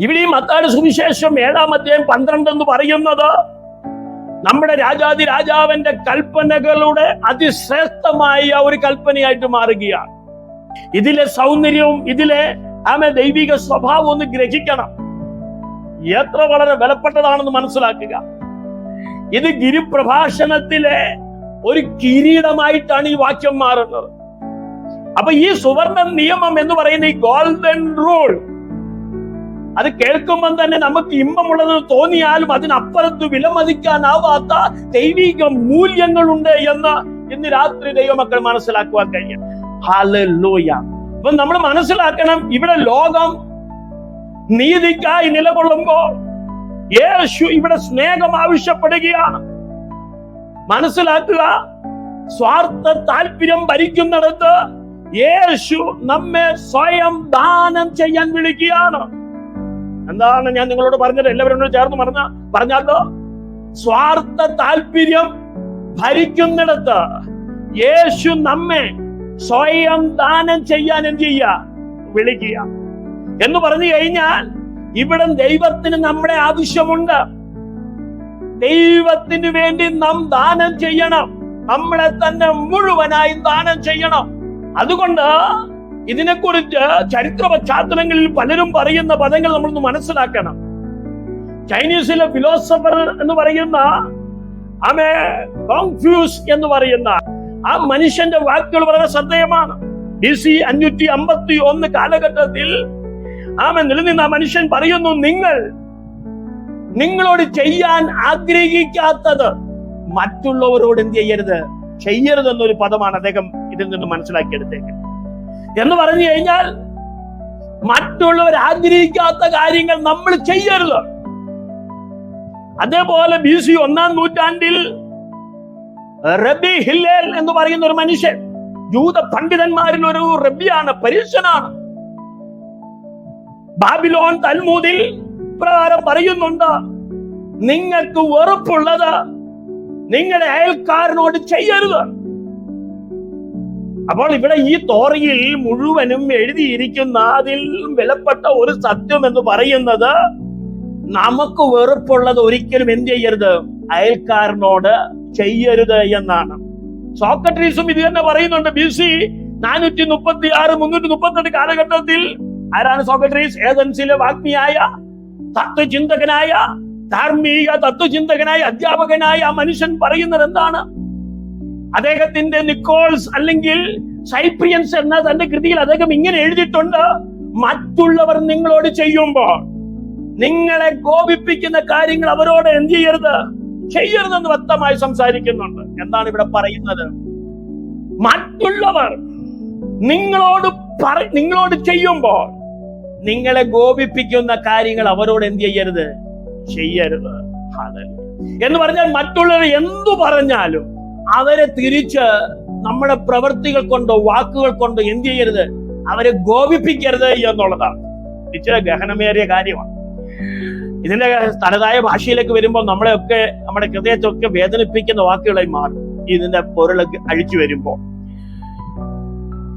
ഇവിടെ ഈ മത്താട് സുവിശേഷം ഏഴാം അധ്യായം പന്ത്രണ്ട് എന്ന് പറയുന്നത് നമ്മുടെ രാജാതി രാജാവിന്റെ കൽപ്പനകളുടെ അതിശ്രേഷ്ഠമായ ഒരു കൽപ്പനയായിട്ട് മാറുകയാണ്. ഇതിലെ സൗന്ദര്യവും ഇതിലെ ആമെ ദൈവിക സ്വഭാവം ഒന്ന് ഗ്രഹിക്കണം. എത്ര വളരെ വിലപ്പെട്ടതാണെന്ന് മനസ്സിലാക്കുക. ഇത് ഗിരിപ്രഭാഷണത്തിലെ ഒരു കിരീടമായിട്ടാണ് ഈ വാക്യം മാറുന്നത്. അപ്പൊ ഈ സുവർണ നിയമം എന്ന് പറയുന്ന ഈ ഗോൾഡൻ റൂൾ അത് കേൾക്കുമ്പോൾ തന്നെ നമുക്ക് ഇമ്പമുള്ളത് തോന്നിയാലും അതിനപ്പുറത്ത് വിലമതിക്കാനാവാത്ത ദൈവിക മൂല്യങ്ങളുണ്ട് എന്ന് ഇന്ന് രാത്രി ദൈവമക്കൾ മനസ്സിലാക്കുവാൻ കഴിയും. ഹാലൂയ അപ്പൊ നമ്മൾ മനസ്സിലാക്കണം ഇവിടെ ലോകം നീതിക്കായി നിലകൊള്ളുമ്പോൾ യേശു ഇവിടെ സ്നേഹം ആവശ്യപ്പെടുകയാണ്. മനസ്സിലാക്കുക സ്വാർത്ഥ താല്പര്യം ഭരിക്കുന്നിടത്ത് യേശു നമ്മെ സ്വയം ദാനം ചെയ്യാൻ വിളിക്കുകയാണ്. എന്താണ് ഞാൻ നിങ്ങളോട് പറഞ്ഞത്? എല്ലാവരും ചേർന്ന് പറഞ്ഞ പറഞ്ഞാലോ? സ്വാർത്ഥ താല്പര്യം ഭരിക്കുന്നിടത്ത് യേശു നമ്മെ സ്വയം ദാനം ചെയ്യാൻ എന്ത് ചെയ്യുക? വിളിക്കുക. എന്ന് പറഞ്ഞു കഴിഞ്ഞാൽ ഇവിടെ ദൈവത്തിന് നമ്മുടെ ആവശ്യമുണ്ട്. ദൈവത്തിന് വേണ്ടി നാം ദാനം ചെയ്യണം. നമ്മളെ തന്നെ മുഴുവനായി ദാനം ചെയ്യണം. അതുകൊണ്ട് ഇതിനെക്കുറിച്ച് ചരിത്ര പശ്ചാത്തലങ്ങളിൽ പലരും പറയുന്ന പദങ്ങൾ നമ്മളൊന്ന് മനസ്സിലാക്കണം. ചൈനീസിലെ ഫിലോസഫർ എന്ന് പറയുന്ന ആമേ കോൺഫ്യൂസ് എന്ന് പറയുന്ന ആ മനുഷ്യന്റെ വാക്കുകൾ വളരെ ശ്രദ്ധേയമാണ്. ബി സി അഞ്ഞൂറ്റി അമ്പത്തി ഒന്ന് കാലഘട്ടത്തിൽ ആമെ നിലനിന്ന മനുഷ്യൻ പറയുന്നു നിങ്ങൾ നിങ്ങളോട് ചെയ്യാൻ ആഗ്രഹിക്കാത്തത് മറ്റുള്ളവരോട് എന്ത് ചെയ്യരുത്? ചെയ്യരുതെന്നൊരു പദമാണ് അദ്ദേഹം ഇതിൽ നിന്ന് മനസ്സിലാക്കിയെടുത്തേക്ക് എന്ന് പറഞ്ഞു കഴിഞ്ഞാൽ മറ്റുള്ളവർ ആഗ്രഹിക്കാത്ത കാര്യങ്ങൾ നമ്മൾ ചെയ്യരുത്. അതേപോലെ ബി സി ഒന്നാം നൂറ്റാണ്ടിൽ റബി ഹില്ലേൽ എന്ന് പറയുന്ന ഒരു മനുഷ്യൻ ജൂത പണ്ഡിതന്മാരിൽ ഒരു റബിയാണ് പരീക്ഷനാണ് ബാബിലോൺ തൽമൂതിൽ പ്രകാരം പറയുന്നുണ്ട് നിങ്ങൾക്ക് വെറുപ്പുള്ളത് നിങ്ങളുടെ അയൽക്കാരനോട് ചെയ്യരുത്. അപ്പോൾ ഇവിടെ ഈ തോറയിൽ മുഴുവനും എഴുതിയിരിക്കുന്ന അതിൽ വിലപ്പെട്ട ഒരു സത്യം എന്ന് പറയുന്നത് നമുക്ക് വെറുപ്പുള്ളത് ഒരിക്കലും എന്ത് ചെയ്യരുത്? അയൽക്കാരനോട് ചെയ്യരുത് എന്നാണ്. സോക്രട്ടീസും ഇത് തന്നെ പറയുന്നുണ്ട്. ബി സി നാനൂറ്റി മുപ്പത്തി ആറ് മുന്നൂറ്റി മുപ്പത്തെട്ട് കാലഘട്ടത്തിൽ ആരാണ് സോക്രട്ടീസ്? ഏതൻസിലെ വാഗ്മിയായ തത്വചിന്തകനായ ധാർമ്മിക തത്വചിന്തകനായ അധ്യാപകനായ ആ മനുഷ്യൻ പറയുന്നത് എന്താണ്? അദ്ദേഹത്തിന്റെ നിക്കോൾസ് അല്ലെങ്കിൽ സൈപ്രിയൻസ് എന്ന തന്റെ കൃതിയിൽ അദ്ദേഹം ഇങ്ങനെ എഴുതിയിട്ടുണ്ട് മറ്റുള്ളവർ നിങ്ങളോട് ചെയ്യുമ്പോൾ നിങ്ങളെ കോപിപ്പിക്കുന്ന കാര്യങ്ങൾ അവരോട് എന്ത് ചെയ്യരുത്? ചെയ്യരുതെന്ന് വ്യക്തമായി സംസാരിക്കുന്നുണ്ട്. എന്താണ് ഇവിടെ പറയുന്നത്? മറ്റുള്ളവർ നിങ്ങളോട് നിങ്ങളോട് ചെയ്യുമ്പോൾ നിങ്ങളെ കോപിപ്പിക്കുന്ന കാര്യങ്ങൾ അവരോട് എന്ത് ചെയ്യരുത്? ചെയ്യരുത്. എന്ന് പറഞ്ഞാൽ മറ്റുള്ളവർ എന്തു പറഞ്ഞാലും അവരെ തിരിച്ച് നമ്മുടെ പ്രവൃത്തികൾ കൊണ്ടോ വാക്കുകൾ കൊണ്ടോ എന്ത് ചെയ്യരുത്? അവരെ ഗോപിപ്പിക്കരുത് എന്നുള്ളതാണ്. ഇച്ചിരി ഗഹനമേറിയ കാര്യമാണ്. ഇതിന്റെ തനതായ ഭാഷയിലേക്ക് വരുമ്പോൾ നമ്മളെയൊക്കെ നമ്മുടെ ഹൃദയത്തൊക്കെ വേദനിപ്പിക്കുന്ന വാക്കുകളായി മാറും. ഇതിന്റെ പൊരുൾ അഴിച്ചു വരുമ്പോൾ.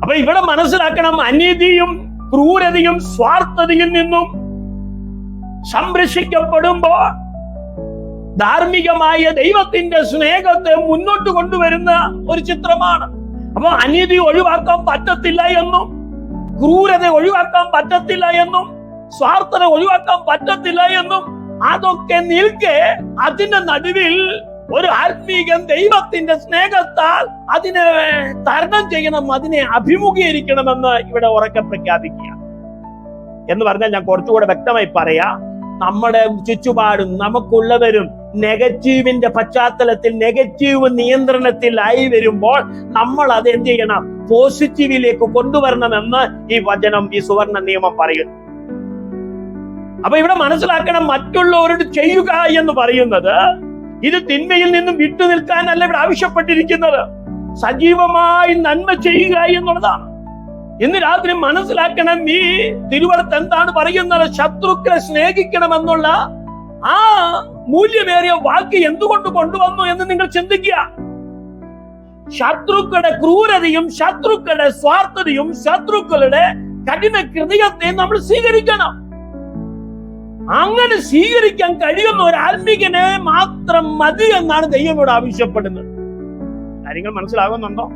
അപ്പൊ ഇവിടെ മനസ്സിലാക്കണം അനീതിയും ക്രൂരതയും സ്വാർത്ഥതയിൽ നിന്നും സംരക്ഷിക്കപ്പെടുമ്പോൾ ധാർമ്മികമായ ദൈവത്തിന്റെ സ്നേഹത്തെ മുന്നോട്ട് കൊണ്ടുവരുന്ന ഒരു ചിത്രമാണ്. അപ്പൊ അനീതി ഒഴിവാക്കാൻ പറ്റത്തില്ല എന്നും ക്രൂരത ഒഴിവാക്കാൻ പറ്റത്തില്ല എന്നും സ്വാർത്ഥത ഒഴിവാക്കാൻ പറ്റത്തില്ല എന്നും അതൊക്കെ നിൽക്കെ അതിന്റെ നടുവിൽ ഒരു ആത്മീകൻ ദൈവത്തിന്റെ സ്നേഹത്താൽ അതിനെ തരണം ചെയ്യണം അതിനെ അഭിമുഖീകരിക്കണമെന്ന് ഇവിടെ ഉറക്കെ പ്രഖ്യാപിക്കുക എന്ന് പറഞ്ഞാൽ ഞാൻ കുറച്ചുകൂടെ വ്യക്തമായി പറയാ. നമ്മുടെ ചുറ്റുപാടും നമുക്കുള്ളവരും നെഗറ്റീവിന്റെ പശ്ചാത്തലത്തിൽ നെഗറ്റീവ് നിയന്ത്രണത്തിൽ ആയി വരുമ്പോൾ നമ്മൾ അത് എന്ത് ചെയ്യണം? പോസിറ്റീവിലേക്ക് കൊണ്ടുവരണമെന്ന് ഈ വചനം ഈ സുവർണ നിയമം പറയുന്നു. അപ്പൊ ഇവിടെ മനസ്സിലാക്കണം മറ്റുള്ളവരോട് ചെയ്യുക എന്ന് പറയുന്നത് ഇത് തിന്മയിൽ നിന്നും വിട്ടു നിൽക്കാനല്ല ഇവിടെ ആവശ്യപ്പെട്ടിരിക്കുന്നത്. സജീവമായി നന്മ ചെയ്യുക എന്നുള്ളതാണ്. ഇന്ന് രാത്രി മനസ്സിലാക്കണം ഈ തിരുവനന്തപുരത്ത് എന്താണ് പറയുന്നത്? ശത്രുക്കളെ സ്നേഹിക്കണമെന്നുള്ള ആ മൂല്യമേറിയ വാക്ക് എന്തുകൊണ്ട് കൊണ്ടുവന്നു എന്ന് നിങ്ങൾ ചിന്തിക്കുക. ശത്രുക്കളുടെ ക്രൂരതയും ശത്രുക്കളുടെ സ്വാർത്ഥതയും ശത്രുക്കളുടെ കഠിന കൃതികത്തെയും നമ്മൾ സ്വീകരിക്കണം. അങ്ങനെ സ്വീകരിക്കാൻ കഴിയുന്ന ഒരു ആത്മീകനെ മാത്രം മതി എന്നാണ് ദൈവം ഇവിടെ ആവശ്യപ്പെടുന്നത്. കാര്യങ്ങൾ മനസ്സിലാകുന്നുണ്ടോ?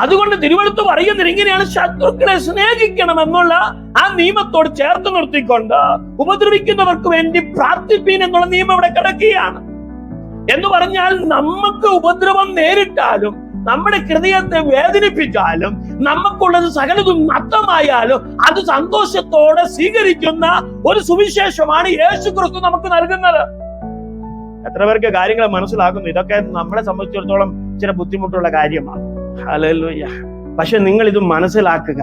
അതുകൊണ്ട് തിരുവനന്ത പറയുന്നത് ഇങ്ങനെയാണ്. ശത്രുക്കളെ സ്നേഹിക്കണം എന്നുള്ള ആ നിയമത്തോട് ചേർത്ത് നിർത്തിക്കൊണ്ട് ഉപദ്രവിക്കുന്നവർക്ക് വേണ്ടി പ്രാർത്ഥിപ്പീൻ എന്നുള്ള നിയമം ഇവിടെ കിടക്കുകയാണ്. എന്ന് പറഞ്ഞാൽ നമുക്ക് ഉപദ്രവം നേരിട്ടാലും നമ്മുടെ ഹൃദയത്തെ വേദനിപ്പിച്ചാലും നമുക്കുള്ളത് സകലതും നഷ്ടമായാലും അത് സന്തോഷത്തോടെ സ്വീകരിക്കുന്ന ഒരു സുവിശേഷമാണ് യേശു ക്രിസ്തു നമുക്ക് നൽകുന്നത്. എത്ര പേർക്ക് കാര്യങ്ങൾ മനസ്സിലാക്കുന്നു? ഇതൊക്കെ നമ്മളെ സംബന്ധിച്ചിടത്തോളം ചില ബുദ്ധിമുട്ടുള്ള കാര്യമാണ്. ഹല്ലേലൂയ. പക്ഷെ നിങ്ങൾ ഇത് മനസ്സിലാക്കുക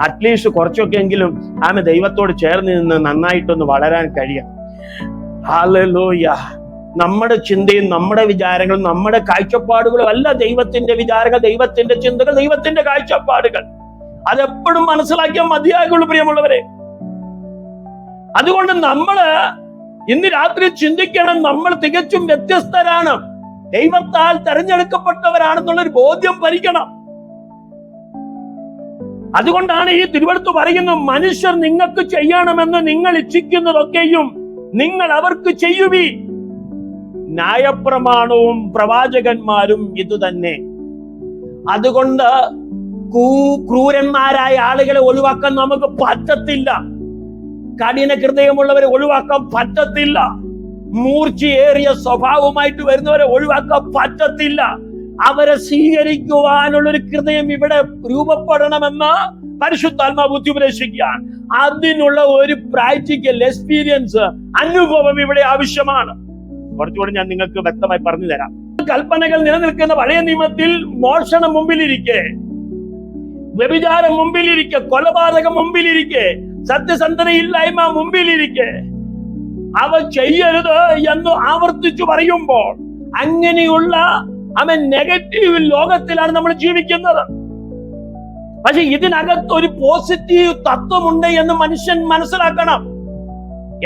അറ്റ്ലീസ്റ്റ് കുറച്ചൊക്കെ എങ്കിലും ആമെ ദൈവത്തോട് ചേർന്ന് നിന്ന് നന്നായിട്ടൊന്ന് വളരാൻ കഴിയണം. ഹലലോയ നമ്മുടെ ചിന്തയും നമ്മുടെ വിചാരങ്ങളും നമ്മുടെ കാഴ്ചപ്പാടുകളും അല്ല ദൈവത്തിന്റെ വിചാരങ്ങൾ ദൈവത്തിന്റെ ചിന്തകൾ ദൈവത്തിന്റെ കാഴ്ചപ്പാടുകൾ. അതെപ്പോഴും മനസ്സിലാക്കിയാൽ മതിയാകുള്ളൂ പ്രിയമുള്ളവരെ. അതുകൊണ്ട് നമ്മൾ ഇന്ന് രാത്രി ചിന്തിക്കണം. നമ്മൾ തികച്ചും വ്യത്യസ്തരാണ്. ദൈവത്താൽ തെരഞ്ഞെടുക്കപ്പെട്ടവരാണെന്നുള്ള ഒരു ബോധ്യം ഭരിക്കണം. അതുകൊണ്ടാണ് ഈ തിരുവടുത്ത് പറയുന്നത് മനുഷ്യർ നിങ്ങൾക്ക് ചെയ്യണമെന്ന് നിങ്ങൾ ഇച്ഛിക്കുന്നതൊക്കെയും നിങ്ങൾ അവർക്ക് ചെയ്യുവി. ന്യായപ്രമാണവും പ്രവാചകന്മാരും ഇതുതന്നെ അതുകൊണ്ട് കൂ- ക്രൂരന്മാരായ ആളുകളെ ഒഴിവാക്കാൻ നമുക്ക് പറ്റത്തില്ല. കഠിന ഹൃദയമുള്ളവരെ ഒഴിവാക്കാൻ പറ്റത്തില്ല. മൂർച്ചയേറിയ സ്വഭാവമായിട്ട് വരുന്നവരെ ഒഴിവാക്കാൻ പറ്റത്തില്ല. അവരെ സ്വീകരിക്കുവാനുള്ള ഒരു ഹൃദയം ഇവിടെ രൂപപ്പെടണമെന്ന് പരിശുദ്ധാത്മാ ബുദ്ധി ഉപദേശിക്കുകയാണ് അതിനുള്ള ഒരു പ്രാക്ടിക്കൽ എക്സ്പീരിയൻസ് അനുഭവം ഇവിടെ ആവശ്യമാണ്. കുറച്ചുകൂടെ ഞാൻ നിങ്ങൾക്ക് വ്യക്തമായി പറഞ്ഞു തരാം. കൽപ്പനകൾ നിലനിൽക്കുന്ന പഴയ നിയമത്തിൽ മോഷണം മുമ്പിലിരിക്കെ വ്യഭിചാരം മുമ്പിലിരിക്കെ കൊലപാതകം മുമ്പിലിരിക്കെ സത്യസന്ധതയില്ലായ്മ മുമ്പിലിരിക്കെ അവ ചെയ്യരുത് എന്ന് ആവർത്തിച്ചു പറയുമ്പോൾ അങ്ങനെയുള്ള അവൻ നെഗറ്റീവ് ലോകത്തിലാണ് നമ്മൾ ജീവിക്കുന്നത്. പക്ഷെ ഇതിനകത്ത് ഒരു പോസിറ്റീവ് തത്വമുണ്ട് എന്ന് മനുഷ്യൻ മനസ്സിലാക്കണം.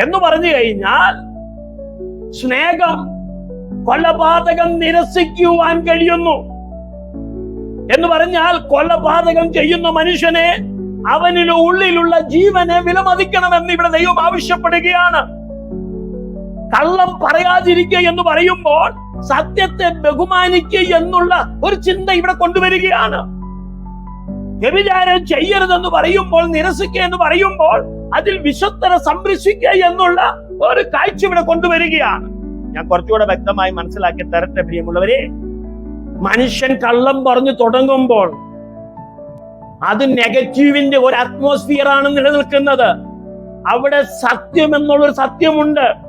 എന്ന് പറഞ്ഞു കഴിഞ്ഞാൽ സ്നേഹം കൊലപാതകം നിരസിക്കുവാൻ കഴിയുന്നു. എന്ന് പറഞ്ഞാൽ കൊലപാതകം ചെയ്യുന്ന മനുഷ്യനെ അവനിലെ ഉള്ളിലുള്ള ജീവനെ വിലമതിക്കണമെന്ന് ഇവിടെ ദൈവം ആവശ്യപ്പെടുകയാണ്. കള്ളം പറയാതിരിക്കുക എന്ന് പറയുമ്പോൾ സത്യത്തെ ബഹുമാനിക്കുക എന്നുള്ള ഒരു ചിന്ത ഇവിടെ കൊണ്ടുവരികയാണ്. വ്യഭിചാരം ചെയ്യരുതെന്ന് പറയുമ്പോൾ നിരസിക്കുക എന്ന് പറയുമ്പോൾ അതിൽ വിശ്വത്തരെ സംരക്ഷിക്കുക എന്നുള്ള ഒരു കാഴ്ച ഇവിടെ കൊണ്ടുവരികയാണ്. ഞാൻ കുറച്ചുകൂടെ വ്യക്തമായി മനസ്സിലാക്കി തരട്ടെ പ്രിയമുള്ളവരെ. മനുഷ്യൻ കള്ളം പറഞ്ഞു തുടങ്ങുമ്പോൾ അത് നെഗറ്റീവിന്റെ ഒരു അറ്റ്മോസ്ഫിയർ ആണ് നിലനിൽക്കുന്നത്. അവിടെ സത്യം എന്നുള്ളൊരു സത്യമുണ്ട്.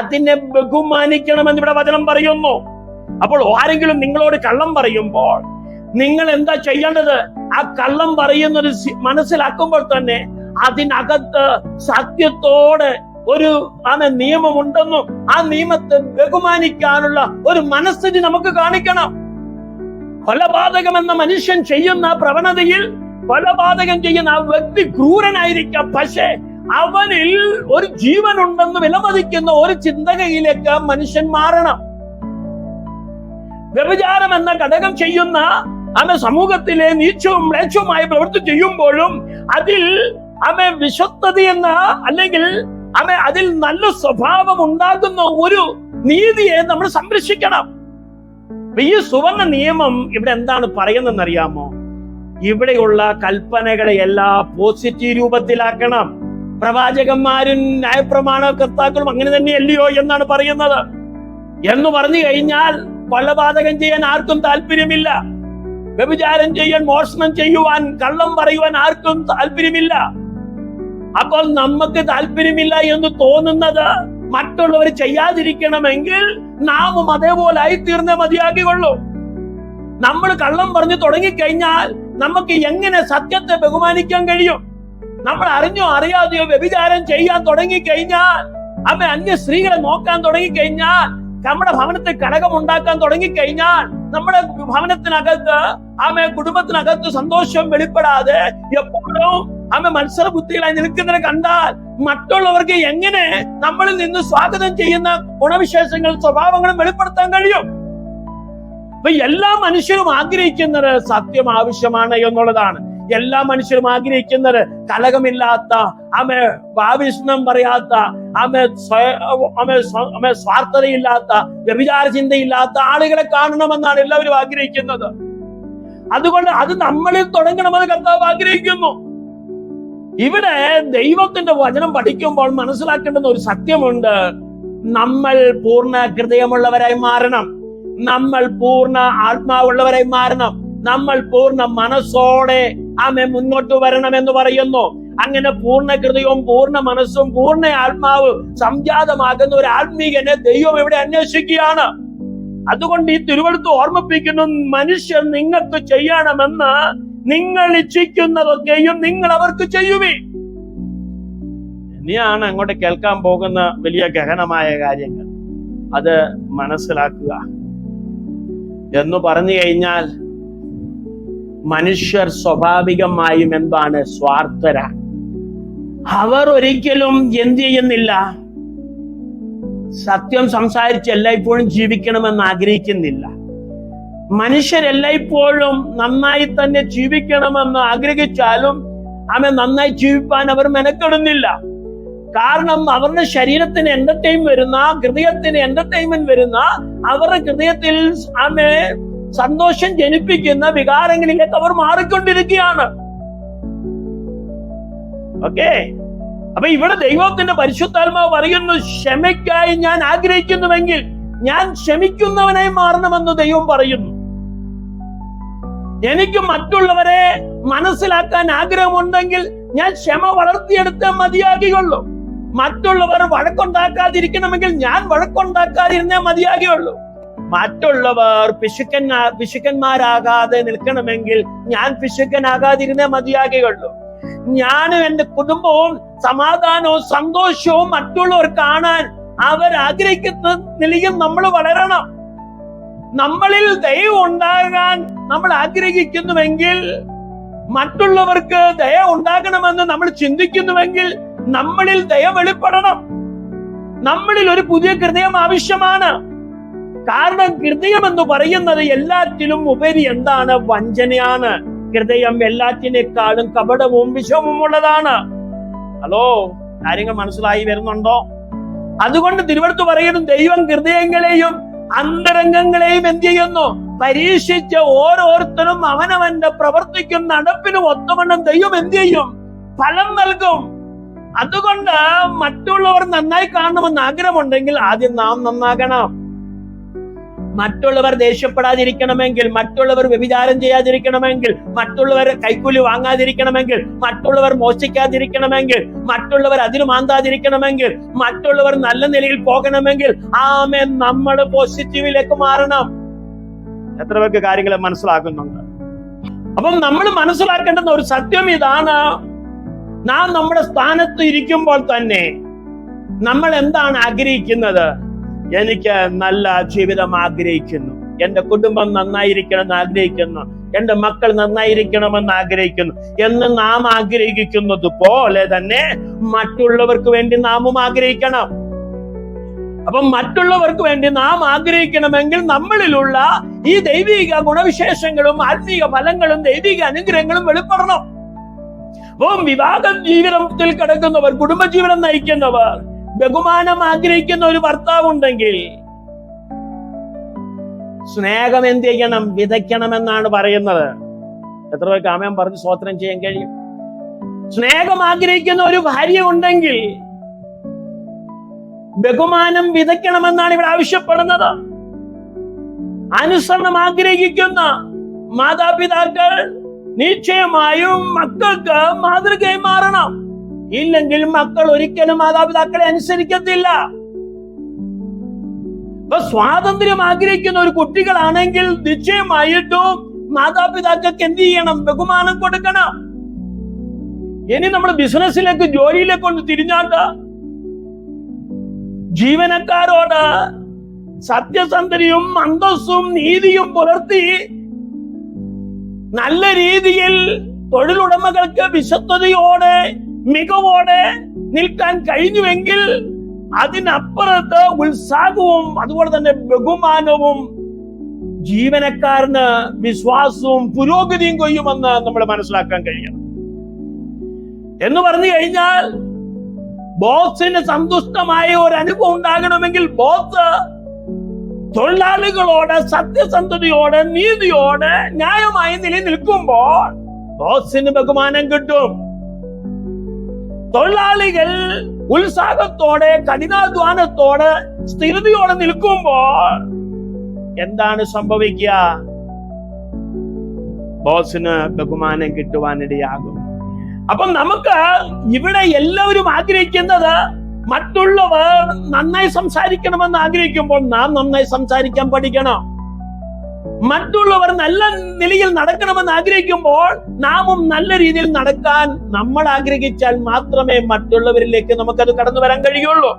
അതിനെ ബഹുമാനിക്കണമെന്ന് ഇവിടെ വചനം പറയുന്നു. അപ്പോൾ ആരെങ്കിലും നിങ്ങളോട് കള്ളം പറയുമ്പോൾ നിങ്ങൾ എന്താ ചെയ്യേണ്ടത്? ആ കള്ളം പറയുന്നത് മനസ്സിലാക്കുമ്പോൾ തന്നെ അതിനകത്ത് സത്യത്തോടെ ഒരു ആണ് നിയമമുണ്ടെന്നും ആ നിയമത്തെ ബഹുമാനിക്കാനുള്ള ഒരു മനസ്ഥിതി നമുക്ക് കാണിക്കണം. കൊലപാതകം എന്ന മനുഷ്യൻ ചെയ്യുന്ന പ്രവണതയിൽ കൊലപാതകം ചെയ്യുന്ന ആ വ്യക്തി ക്രൂരനായിരിക്കാം. പക്ഷേ അവനിൽ ഒരു ജീവനുണ്ടെന്ന് വിലമതിക്കുന്ന ഒരു ചിന്തകയിലേക്ക് മനുഷ്യൻ മാറണം. വ്യഭിചാരം എന്ന ഘടകം ചെയ്യുന്ന അവൻ സമൂഹത്തിലെ നീച്ചവും മ്ലേച്ഛവുമായ പ്രവൃത്തി ചെയ്യുമ്പോഴും അതിൽ അവൻ വിശ്വസ്തത എന്ന അല്ലെങ്കിൽ അവൻ അതിൽ നല്ല സ്വഭാവം ഉണ്ടാകുന്ന ഒരു നീതിയെ നമ്മൾ സംരക്ഷിക്കണം. ഈ സുവർണ നിയമം ഇവിടെ എന്താണ് പറയുന്നതെന്ന് അറിയാമോ ഇവിടെയുള്ള കൽപ്പനകളെ എല്ലാ പോസിറ്റീവ് രൂപത്തിലാക്കണം. പ്രവാചകന്മാരും ന്യായപ്രമാണ കർത്താക്കളും അങ്ങനെ തന്നെയല്ലയോ എന്നാണ് പറയുന്നത്. എന്ന് പറഞ്ഞു കഴിഞ്ഞാൽ കൊലപാതകം ചെയ്യാൻ ആർക്കും താല്പര്യമില്ല. വ്യഭിചാരം ചെയ്യാൻ മോഷണം ചെയ്യുവാൻ കള്ളം പറയുവാൻ ആർക്കും താല്പര്യമില്ല. അപ്പോൾ നമുക്ക് താല്പര്യമില്ല എന്ന് തോന്നുന്നത് മറ്റുള്ളവർ ചെയ്യാതിരിക്കണമെങ്കിൽ നാമും അതേപോലെ ആയി തീർന്നേ മതിയാക്കിക്കൊള്ളൂ നമ്മൾ കള്ളം പറഞ്ഞു തുടങ്ങിക്കഴിഞ്ഞാൽ നമുക്ക് എങ്ങനെ സത്യത്തെ ബഹുമാനിക്കാൻ കഴിയും? നമ്മൾ അറിഞ്ഞോ അറിയാതെയോ വ്യഭിചാരം ചെയ്യാൻ തുടങ്ങി കഴിഞ്ഞാൽ അമ്മ അന്യ സ്ത്രീകളെ നോക്കാൻ തുടങ്ങി കഴിഞ്ഞാൽ നമ്മുടെ ഭവനത്തിൽ കടകം ഉണ്ടാക്കാൻ തുടങ്ങി കഴിഞ്ഞാൽ നമ്മുടെ ഭവനത്തിനകത്ത് ആമ കുടുംബത്തിനകത്ത് സന്തോഷം വെളിപ്പെടാതെ എപ്പോഴും ആമ മത്സര ബുദ്ധികളായി നിൽക്കുന്നതിനെ കണ്ടാൽ മറ്റുള്ളവർക്ക് എങ്ങനെ നമ്മളിൽ നിന്ന് സ്വാഗതം ചെയ്യുന്ന ഗുണവിശേഷങ്ങൾ സ്വഭാവങ്ങളും വെളിപ്പെടുത്താൻ കഴിയും? അപ്പൊ എല്ലാ മനുഷ്യരും ആഗ്രഹിക്കുന്നത് സത്യം ആവശ്യമാണ് എന്നുള്ളതാണ്. എല്ലാ മനുഷ്യരും ആഗ്രഹിക്കുന്നത് കലകമില്ലാത്ത ആമെ വാവിഷ്ണം പറയാത്ത ആമെ ആമെ ആമെ സ്വാർത്ഥതയില്ലാത്ത വ്യഭിചാര ചിന്തയില്ലാത്ത ആളുകളെ കാണണമെന്നാണ് എല്ലാവരും ആഗ്രഹിക്കുന്നത്. അതുകൊണ്ട് അത് നമ്മളിൽ തുടങ്ങണമെന്ന് കർത്താവ് ആഗ്രഹിക്കുന്നു. ഇവിടെ ദൈവത്തിന്റെ വചനം പഠിക്കുമ്പോൾ മനസ്സിലാക്കേണ്ടുന്ന ഒരു സത്യമുണ്ട്. നമ്മൾ പൂർണ ഹൃദയമുള്ളവരായി മാറണം. നമ്മൾ പൂർണ ആത്മാവുള്ളവരായി മാറണം. നമ്മൾ പൂർണ മനസ്സോടെ ആമെ മുന്നോട്ട് വരണം എന്ന് പറയുന്നു. അങ്ങനെ പൂർണ ഹൃദയവും പൂർണ മനസ്സും പൂർണ ആത്മാവ് സംജാതമാകുന്ന ഒരു ആത്മീകനെ ദൈവം ഇവിടെ അന്വേഷിക്കുകയാണ്. അതുകൊണ്ട് ഈ തിരുവഴുത്ത് ഓർമ്മിപ്പിക്കുന്നു മനുഷ്യർ നിങ്ങൾക്ക് ചെയ്യണമെന്ന് നിങ്ങൾ ഇച്ഛിക്കുന്നതൊക്കെയും നിങ്ങൾ അവർക്ക് ചെയ്യുവേ ഇനിയാണ് അങ്ങോട്ട് കേൾക്കാൻ പോകുന്ന വലിയ ഗഹനമായ കാര്യങ്ങൾ. അത് മനസ്സിലാക്കുക. എന്ന് പറഞ്ഞു കഴിഞ്ഞാൽ മനുഷ്യർ സ്വാഭാവികമായും എന്താണ്? സ്വാർത്ഥര. അവർ ഒരിക്കലും എന്ത് ചെയ്യുന്നില്ല? സത്യം സംസാരിച്ച് എല്ലായ്പ്പോഴും ജീവിക്കണമെന്ന് ആഗ്രഹിക്കുന്നില്ല. മനുഷ്യരെല്ലായ്പ്പോഴും നന്നായി തന്നെ ജീവിക്കണമെന്ന് ആഗ്രഹിച്ചാലും അവൻ നന്നായി ജീവിപ്പാൻ അവർ മെനക്കെടുന്നില്ല. കാരണം അവരുടെ ശരീരത്തിന് എന്റർടൈൻ വരുന്ന ഹൃദയത്തിന് എന്റർടൈൻമെന്റ് വരുന്ന അവരുടെ ഹൃദയത്തിൽ ആമെ സന്തോഷം ജനിപ്പിക്കുന്ന വികാരങ്ങളിലേക്ക് അവർ മാറിക്കൊണ്ടിരിക്കുകയാണ്. ഓക്കേ അപ്പൊ ഇവിടെ ദൈവത്തിന്റെ പരിശുദ്ധാത്മാവ് പറയുന്നു ക്ഷമയ്ക്കായി ഞാൻ ആഗ്രഹിക്കുന്നുവെങ്കിൽ ഞാൻ ക്ഷമിക്കുന്നവനായി മാറണമെന്ന് ദൈവം പറയുന്നു. എനിക്ക് മറ്റുള്ളവരെ മനസ്സിലാക്കാൻ ആഗ്രഹമുണ്ടെങ്കിൽ ഞാൻ ക്ഷമ വളർത്തിയെടുത്തേ മതിയാകുകയുള്ളൂ. മറ്റുള്ളവർ വഴക്കുണ്ടാക്കാതിരിക്കണമെങ്കിൽ ഞാൻ വഴക്കുണ്ടാക്കാതിരുന്നേ മതിയാകിയുള്ളൂ മറ്റുള്ളവർ പിശുക്കൻ പിശുക്കന്മാരാകാതെ നിൽക്കണമെങ്കിൽ ഞാൻ പിശുക്കനാകാതിരുന്നേ മതിയാകുകയുള്ളൂ. ഞാനും എന്റെ കുടുംബവും സമാധാനവും സന്തോഷവും മറ്റുള്ളവർ കാണാൻ അവർ ആഗ്രഹിക്കുന്ന നിലയിൽ നമ്മൾ വളരണം. നമ്മളിൽ ദയ ഉണ്ടാകാൻ നമ്മൾ ആഗ്രഹിക്കുന്നുവെങ്കിൽ മറ്റുള്ളവർക്ക് ദയ ഉണ്ടാകണമെന്ന് നമ്മൾ ചിന്തിക്കുന്നുവെങ്കിൽ നമ്മളിൽ ദയ വെളിപ്പെടണം. നമ്മളിൽ ഒരു പുതിയ ഹൃദയം ആവശ്യമാണ്. കാരണം ഹൃദയം എന്ന് പറയുന്നത് എല്ലാറ്റിലും ഉപരി എന്താണ്? വഞ്ചനയാണ്. ഹൃദയം എല്ലാറ്റിനേക്കാളും കപടവും വിഷവും ഉള്ളതാണ്. ഹലോ കാര്യങ്ങൾ മനസ്സിലായി വരുന്നുണ്ടോ? അതുകൊണ്ട് തിരുവടുത്ത് പറയുന്നു ദൈവം ഹൃദയങ്ങളെയും അന്തരംഗങ്ങളെയും എന്ത് ചെയ്യുന്നു? പരീക്ഷിച്ച് ഓരോരുത്തരും അവനവന്റെ പ്രവർത്തിക്കും നടപ്പിനും ഒത്തവണ്ണം ദൈവം എന്ത് ചെയ്യും? ഫലം നൽകും. അതുകൊണ്ട് മറ്റുള്ളവർ നന്നായി കാണണമെന്ന് ആഗ്രഹമുണ്ടെങ്കിൽ ആദ്യം നാം നന്നാകണം. മറ്റുള്ളവർ ദേഷ്യപ്പെടാതിരിക്കണമെങ്കിൽ മറ്റുള്ളവർ വ്യഭിചാരം ചെയ്യാതിരിക്കണമെങ്കിൽ മറ്റുള്ളവർ കൈക്കൂലി വാങ്ങാതിരിക്കണമെങ്കിൽ മറ്റുള്ളവർ മോശിക്കാതിരിക്കണമെങ്കിൽ മറ്റുള്ളവർ അതിന് മാന്താതിരിക്കണമെങ്കിൽ മറ്റുള്ളവർ നല്ല നിലയിൽ പോകണമെങ്കിൽ ആമേ നമ്മൾ പോസിറ്റീവിലേക്ക് മാറണം. എത്ര പേർക്ക് കാര്യങ്ങൾ മനസ്സിലാക്കുന്നുണ്ട്? അപ്പം നമ്മൾ മനസ്സിലാക്കേണ്ടുന്ന ഒരു സത്യം ഇതാണ്. നാം നമ്മുടെ സ്ഥാനത്ത് ഇരിക്കുമ്പോൾ തന്നെ നമ്മൾ എന്താണ് ആഗ്രഹിക്കുന്നത്? എനിക്ക് നല്ല ജീവിതം ആഗ്രഹിക്കുന്നു. എന്റെ കുടുംബം നന്നായിരിക്കണമെന്ന് ആഗ്രഹിക്കുന്നു. എന്റെ മക്കൾ നന്നായിരിക്കണമെന്ന് ആഗ്രഹിക്കുന്നു. എന്ന് നാം ആഗ്രഹിക്കുന്നത് പോലെ തന്നെ മറ്റുള്ളവർക്ക് വേണ്ടി നാമും ആഗ്രഹിക്കണം. അപ്പം മറ്റുള്ളവർക്ക് വേണ്ടി നാം ആഗ്രഹിക്കണമെങ്കിൽ നമ്മളിലുള്ള ഈ ദൈവിക ഗുണവിശേഷങ്ങളും ആത്മീക ഫലങ്ങളും ദൈവിക അനുഗ്രഹങ്ങളും വെളിപ്പെടണം. അപ്പം വിവാഹ ജീവിതത്തിൽ കിടക്കുന്നവർ കുടുംബജീവിതം നയിക്കുന്നവർ ബഹുമാനം ആഗ്രഹിക്കുന്ന ഒരു ഭർത്താവ് ഉണ്ടെങ്കിൽ സ്നേഹം എന്ത് ചെയ്യണം? വിതയ്ക്കണമെന്നാണ് പറയുന്നത്. എത്ര പേർക്ക് ആമയം പറഞ്ഞ് സ്വോത്രം ചെയ്യാൻ കഴിയും? സ്നേഹം ആഗ്രഹിക്കുന്ന ഒരു ഭാര്യ ഉണ്ടെങ്കിൽ ബഹുമാനം വിതയ്ക്കണമെന്നാണ് ഇവിടെ ആവശ്യപ്പെടുന്നത്. അനുസരണം ആഗ്രഹിക്കുന്ന മാതാപിതാക്കൾ നിശ്ചയമായും മക്കൾക്ക് മാതൃകയായി മാറണം. ഇല്ലെങ്കിൽ മക്കൾ ഒരിക്കലും മാതാപിതാക്കളെ അനുസരിക്കത്തില്ല. ഇപ്പൊ സ്വാതന്ത്ര്യം ആഗ്രഹിക്കുന്ന ഒരു കുട്ടികളാണെങ്കിൽ നിശ്ചയമായിട്ടും മാതാപിതാക്കൾക്ക് എന്ത് ചെയ്യണം? ബഹുമാനം കൊടുക്കണം. ഇനി നമ്മൾ ബിസിനസ്സിലേക്ക് ജോലിയിലേക്ക് ഒന്ന് തിരിഞ്ഞാട്ട ജീവനക്കാരോട് സത്യസന്ധതയും അന്തസ്സും നീതിയും പുലർത്തി നല്ല രീതിയിൽ തൊഴിലുടമകൾക്ക് വിശുദ്ധതയോടെ മികവോടെ നിൽക്കാൻ കഴിഞ്ഞുവെങ്കിൽ അതിനപ്പുറത്ത് ഉത്സാഹവും അതുപോലെ തന്നെ ബഹുമാനവും ജീവനക്കാരന് വിശ്വാസവും പുരോഗതിയും കൊയ്യുമെന്ന് നമ്മൾ മനസ്സിലാക്കാൻ കഴിയണം. എന്ന് പറഞ്ഞു കഴിഞ്ഞാൽ ബോസിന് സന്തുഷ്ടമായ ഒരു അനുഭവം ഉണ്ടാകണമെങ്കിൽ ബോസ് തൊഴിലാളികളോട് സത്യസന്ധതയോടെ നീതിയോടെ ന്യായമായി നിലനിൽക്കുമ്പോൾ ബോസിന് ബഹുമാനം കിട്ടും. തൊഴിലാളികൾ ഉത്സാഹത്തോടെ കഠിനാധ്വാനത്തോടെ സ്ഥിരതയോടെ നിൽക്കുമ്പോൾ എന്താണ് സംഭവിക്കുക? ബോസിന് ബഹുമാനം കിട്ടുവാനിടയാകും. അപ്പം നമുക്ക് ഇവിടെ എല്ലാവരും ആഗ്രഹിക്കുന്നത് മറ്റുള്ളവർ നന്നായി സംസാരിക്കണമെന്ന് ആഗ്രഹിക്കുമ്പോൾ നാം നന്നായി സംസാരിക്കാൻ പഠിക്കണം. മറ്റുള്ളവർ നല്ല നിലയിൽ നടക്കണമെന്ന് ആഗ്രഹിക്കുമ്പോൾ നാമും നല്ല രീതിയിൽ നടക്കാൻ നമ്മൾ ആഗ്രഹിച്ചാൽ മാത്രമേ മറ്റുള്ളവരിലേക്ക് നമുക്കത് കടന്നു വരാൻ കഴിയുള്ളൂ.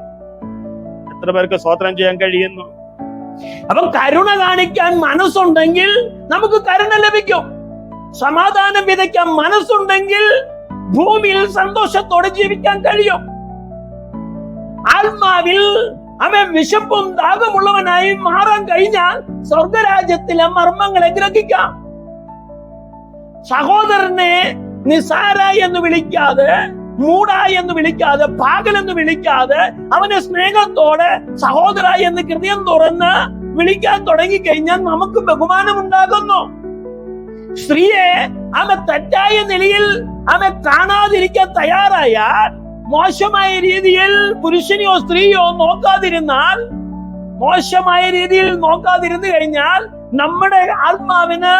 എത്ര പേർക്ക് സ്വോത്രം ചെയ്യാൻ കഴിയുന്നു? അപ്പം കരുണ കാണിക്കാൻ മനസ്സുണ്ടെങ്കിൽ നമുക്ക് കരുണ ലഭിക്കും. സമാധാനം വിതയ്ക്കാൻ മനസ്സുണ്ടെങ്കിൽ ഭൂമിയിൽ സന്തോഷത്തോടെ ജീവിക്കാൻ കഴിയും. ആത്മാവിൽ അവൻ വിശപ്പും ദാഹമുള്ളവനായി മാറാൻ കഴിഞ്ഞാൽ സ്വർഗരാജ്യത്തിലെ മർമ്മങ്ങളെ ഗ്രഹിക്കാം. സഹോദരനെ നിസാര എന്ന് വിളിക്കാതെ മൂട എന്ന് വിളിക്കാതെ പാകൽ എന്ന് വിളിക്കാതെ അവനെ സ്നേഹത്തോടെ സഹോദര എന്ന് ഹൃദയം തുറന്ന് വിളിക്കാൻ തുടങ്ങി കഴിഞ്ഞാൽ നമുക്ക് ബഹുമാനം ഉണ്ടാകുന്നു സ്ത്രീയെ അവൻ തെറ്റായ നിലയിൽ അവൻ കാണാതിരിക്കാൻ തയ്യാറായാൽ മോശമായ രീതിയിൽ പുരുഷനെയോ സ്ത്രീയോ നോക്കാതിരുന്നാൽ മോശമായ രീതിയിൽ നോക്കാതിരുന്നു കഴിഞ്ഞാൽ നമ്മുടെ ആത്മാവിന്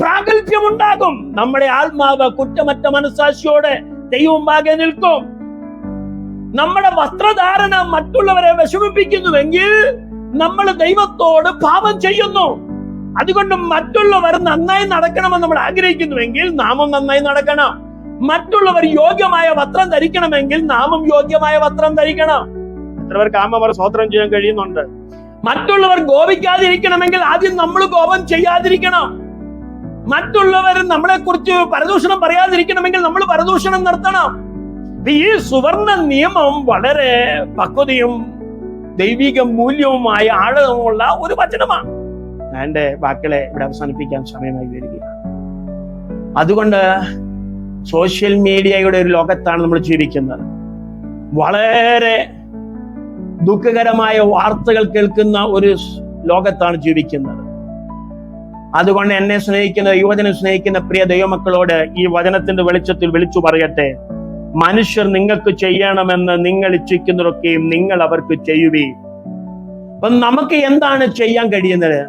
പ്രാഗൽഭ്യമുണ്ടാകും. നമ്മുടെ ആത്മാവ് കുറ്റമറ്റ മനസാക്ഷിയോടെ ദൈവമാകെ നിൽക്കും. നമ്മുടെ വസ്ത്രധാരണ മറ്റുള്ളവരെ വിഷമിപ്പിക്കുന്നുവെങ്കിൽ നമ്മൾ ദൈവത്തോട് പാപം ചെയ്യുന്നു. അതുകൊണ്ട് മറ്റുള്ളവർ നന്നായി നടക്കണമെന്ന് നമ്മൾ ആഗ്രഹിക്കുന്നുവെങ്കിൽ നാമം നന്നായി നടക്കണം. മറ്റുള്ളവർ യോഗ്യമായ വസ്ത്രം ധരിക്കണമെങ്കിൽ നാമും യോഗ്യമായ വസ്ത്രം ധരിക്കണം. പേർക്ക് ആമവർ സ്വോത്രം ചെയ്യാൻ കഴിയുന്നുണ്ട്. മറ്റുള്ളവർ കോപിക്കാതിരിക്കണമെങ്കിൽ ആദ്യം നമ്മൾ കോപം ചെയ്യാതിരിക്കണം. മറ്റുള്ളവർ നമ്മളെ കുറിച്ച് പരദൂഷണം പറയാതിരിക്കണമെങ്കിൽ നമ്മൾ പരദൂഷണം നിർത്തണം. ഈ സുവർണ നിയമം വളരെ പക്വതയും ദൈവിക മൂല്യവുമായ ആഴമുള്ള ഒരു വചനമാണ്. ഞാൻ എന്റെ വാക്കുകളെ ഇവിടെ അവസാനിപ്പിക്കാൻ സമയമായി വരികയാണ് അതുകൊണ്ട് സോഷ്യൽ മീഡിയയുടെ ഒരു ലോകത്താണ് നമ്മൾ ജീവിക്കുന്നത്. വളരെ ദുഃഖകരമായ വാർത്തകൾ കേൾക്കുന്ന ഒരു ലോകത്താണ് ജീവിക്കുന്നത്. അതുകൊണ്ട് എന്നെ സ്നേഹിക്കുന്ന യുവജനം സ്നേഹിക്കുന്ന പ്രിയ ദൈവമക്കളോട് ഈ വചനത്തിന്റെ വെളിച്ചത്തിൽ വിളിച്ചു പറയട്ടെ. മനുഷ്യർ നിങ്ങൾക്ക് ചെയ്യണമെന്ന് നിങ്ങൾ ഇച്ഛിക്കുന്നതൊക്കെയും നിങ്ങൾ അവർക്ക് ചെയ്യുകയും അപ്പൊ നമുക്ക് എന്താണ് ചെയ്യാൻ കഴിയുന്നത്?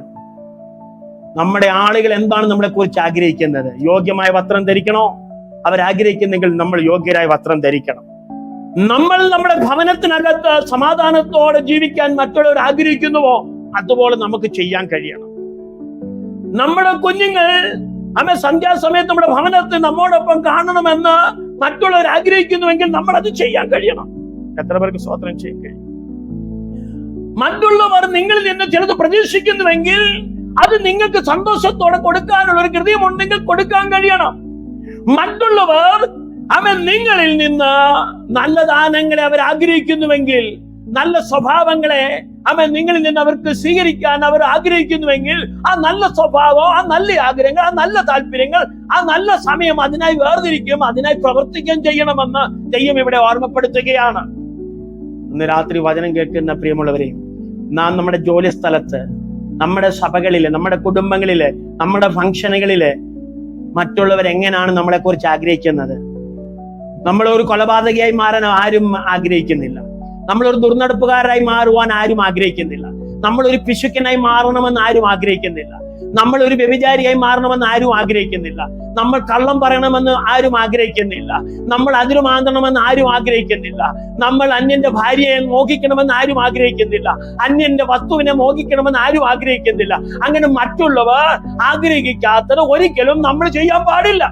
നമ്മുടെ ആളുകൾ എന്താണ് നമ്മളെ കുറിച്ച് ആഗ്രഹിക്കുന്നത്? യോഗ്യമായ വസ്ത്രം ധരിക്കണോ? അവരാഗ്രഹിക്കുന്നെങ്കിൽ നമ്മൾ യോഗ്യരായ വസ്ത്രം ധരിക്കണം. നമ്മൾ നമ്മുടെ ഭവനത്തിനകത്ത് സമാധാനത്തോടെ ജീവിക്കാൻ മറ്റുള്ളവർ ആഗ്രഹിക്കുന്നുവോ അതുപോലെ നമുക്ക് ചെയ്യാൻ കഴിയണം. നമ്മുടെ കുഞ്ഞുങ്ങൾ അമ്മ സന്ധ്യാസമയത്ത് നമ്മുടെ ഭവനത്തിൽ നമ്മോടൊപ്പം കാണണമെന്ന് മറ്റുള്ളവർ ആഗ്രഹിക്കുന്നുവെങ്കിൽ നമ്മൾ അത് ചെയ്യാൻ കഴിയണം. എത്ര പേർക്ക് സ്വാതന്ത്ര്യം ചെയ്യാൻ കഴിയും? മറ്റുള്ളവർ നിങ്ങളിൽ നിന്ന് ചിലത് പ്രതീക്ഷിക്കുന്നുവെങ്കിൽ അത് നിങ്ങൾക്ക് സന്തോഷത്തോടെ കൊടുക്കാനുള്ള ഒരു കൃതിയുമുണ്ടെങ്കിൽ കൊടുക്കാൻ കഴിയണം. മറ്റുള്ളവർ അവൻ നിങ്ങളിൽ നിന്ന് നല്ല ദാനങ്ങളെ അവർ ആഗ്രഹിക്കുന്നുവെങ്കിൽ നല്ല സ്വഭാവങ്ങളെ അവൻ നിങ്ങളിൽ നിന്ന് അവർക്ക് സ്വീകരിക്കാൻ അവർ ആഗ്രഹിക്കുന്നുവെങ്കിൽ ആ നല്ല സ്വഭാവം ആ നല്ല ആഗ്രഹങ്ങൾ ആ നല്ല താല്പര്യങ്ങൾ ആ നല്ല സമയം അതിനായി വേർതിരിക്കും അതിനായി പ്രവർത്തിക്കുകയും ചെയ്യണമെന്ന് ദൈവം ഇവിടെ ഓർമ്മപ്പെടുത്തുകയാണ്. ഇന്ന് രാത്രി വചനം കേൾക്കുന്ന പ്രിയമുള്ളവരെ നാം നമ്മുടെ ജോലി സ്ഥലത്ത് നമ്മുടെ സഭകളിൽ നമ്മുടെ കുടുംബങ്ങളിൽ നമ്മുടെ ഫംഗ്ഷനുകളിൽ മറ്റുള്ളവർ എങ്ങനെയാണ് നമ്മളെക്കുറിച്ച് ആഗ്രഹിക്കുന്നത്? നമ്മൾ ഒരു കൊലപാതകയായി മാറാൻ ആരും ആഗ്രഹിക്കുന്നില്ല. നമ്മൾ ഒരു ദുർനടപ്പുകാരായി മാറുവാൻ ആരും ആഗ്രഹിക്കുന്നില്ല. നമ്മൾ ഒരു പിശുക്കനായി മാറണമെന്ന് ആരും ആഗ്രഹിക്കുന്നില്ല. നമ്മൾ ഒരു വ്യഭിചാരിയായി മാറണമെന്ന് ആരും ആഗ്രഹിക്കുന്നില്ല. നമ്മൾ കള്ളം പറയണമെന്ന് ആരും ആഗ്രഹിക്കുന്നില്ല. നമ്മൾ അതിരുമാന്തണമെന്ന് ആരും ആഗ്രഹിക്കുന്നില്ല. നമ്മൾ അന്യന്റെ ഭാര്യയെ മോഹിക്കണമെന്ന് ആരും ആഗ്രഹിക്കുന്നില്ല. അന്യന്റെ വസ്തുവിനെ മോഹിക്കണമെന്ന് ആരും ആഗ്രഹിക്കുന്നില്ല. അങ്ങനെ മറ്റുള്ളവർ ആഗ്രഹിക്കാത്തത് ഒരിക്കലും നമ്മൾ ചെയ്യാൻ പാടില്ല.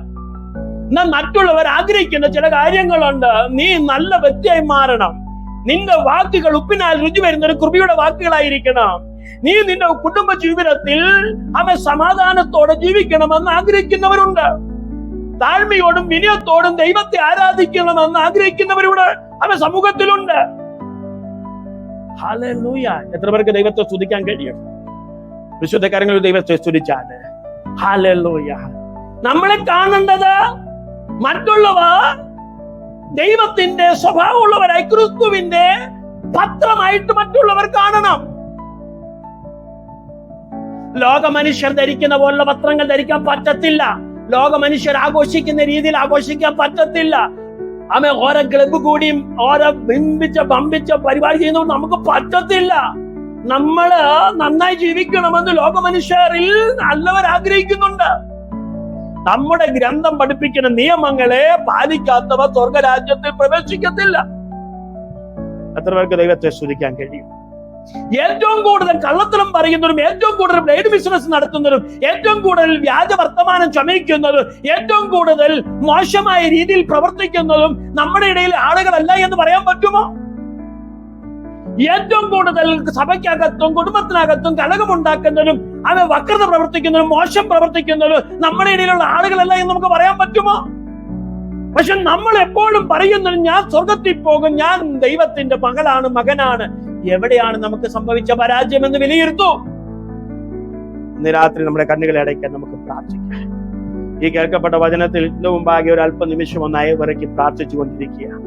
എന്നാൽ മറ്റുള്ളവർ ആഗ്രഹിക്കുന്ന ചില കാര്യങ്ങളുണ്ട്. നീ നല്ല വ്യക്തിയായി മാറണം. നിന്റെ വാക്കുകൾ ഉപ്പിനാൽ രുചി വരുന്ന ഒരു കൃപയുടെ വാക്കുകളായിരിക്കണം. നീ നിന്റെ കുടുംബ ജീവിതത്തിൽ അവൻ സമാധാനത്തോടെ ജീവിക്കണമെന്ന് ആഗ്രഹിക്കുന്നവരുണ്ട്. താഴ്മയോടും വിനയത്തോടും ദൈവത്തെ ആരാധിക്കണമെന്ന് ആഗ്രഹിക്കുന്നവരോട് അവൻ സമൂഹത്തിലുണ്ട്. എത്ര പേർക്ക് ദൈവത്തെ സ്തുതിക്കാൻ കഴിയും? വിശുദ്ധ കരങ്ങളിൽ ദൈവത്തെ സ്തുതിച്ചാൽ. നമ്മളെ കാണേണ്ടത് മറ്റുള്ളവ ദൈവത്തിന്റെ സ്വഭാവമുള്ളവരായി ക്രിസ്തുവിന്റെ പത്രമായിട്ട് മറ്റുള്ളവർ കാണണം. ലോക മനുഷ്യർ ധരിക്കുന്ന പോലുള്ള വസ്ത്രങ്ങൾ ധരിക്കാൻ പറ്റത്തില്ല. ലോക മനുഷ്യർ ആഘോഷിക്കുന്ന രീതിയിൽ ആഘോഷിക്കാൻ പറ്റത്തില്ല. ആമേ ഓരോ ക്ലബ്ബ് കൂടിയും ഓരോ ബിംബിച്ച ബമ്പിച്ച പരിപാടി ചെയ്യുന്നത് നമുക്ക് പറ്റത്തില്ല. നമ്മൾ നന്നായി ജീവിക്കണമെന്ന് ലോക മനുഷ്യരിൽ നല്ലവർ ആഗ്രഹിക്കുന്നുണ്ട് നമ്മുടെ ഗ്രന്ഥം പഠിപ്പിക്കുന്ന നിയമങ്ങളെ പാലിക്കാത്തവ സ്വർഗരാജ്യത്തിൽ പ്രവേശിക്കത്തില്ല. എത്ര പേർക്ക് ദൈവത്തെ സ്തുതിക്കാൻ കഴിയും? ഏറ്റവും കൂടുതൽ കള്ളത്തരം പറയുന്നതും ഏറ്റവും കൂടുതൽ ബ്ലേഡ് ബിസിനസ് നടത്തുന്നതും ഏറ്റവും കൂടുതൽ വ്യാജ വർത്തമാനം ചമയിക്കുന്നതും ഏറ്റവും കൂടുതൽ മോശമായ രീതിയിൽ പ്രവർത്തിക്കുന്നതും നമ്മുടെ ഇടയിൽ ആളുകളല്ല എന്ന് പറയാൻ പറ്റുമോ? ഏറ്റവും കൂടുതൽ സഭയ്ക്കകത്തും കുടുംബത്തിനകത്തും കലകമുണ്ടാക്കുന്നതിനും അവ വക്രത പ്രവർത്തിക്കുന്നതിനും മോശം പ്രവർത്തിക്കുന്നതിനും നമ്മുടെ ഇടയിലുള്ള ആളുകളല്ല എന്ന് നമുക്ക് പറയാൻ പറ്റുമോ? പക്ഷെ നമ്മൾ എപ്പോഴും പറയുന്നത് ഞാൻ സ്വർഗത്തിൽ പോകും ഞാൻ ദൈവത്തിന്റെ മകളാണ് മകനാണ് എവിടെയാണ് നമുക്ക് സംഭവിച്ച പരാജയം എന്ന് വിലയിരുത്തൂ. ഇന്ന് രാത്രി നമ്മുടെ കണ്ണുകളെ അടയ്ക്കാൻ നമുക്ക് പ്രാർത്ഥിക്കാം. ഈ കേൾക്കപ്പെട്ട വചനത്തിൽ മുമ്പാകെ ഒരു അല്പ നിമിഷം ഒന്നായി പ്രാർത്ഥിച്ചു കൊണ്ടിരിക്കുക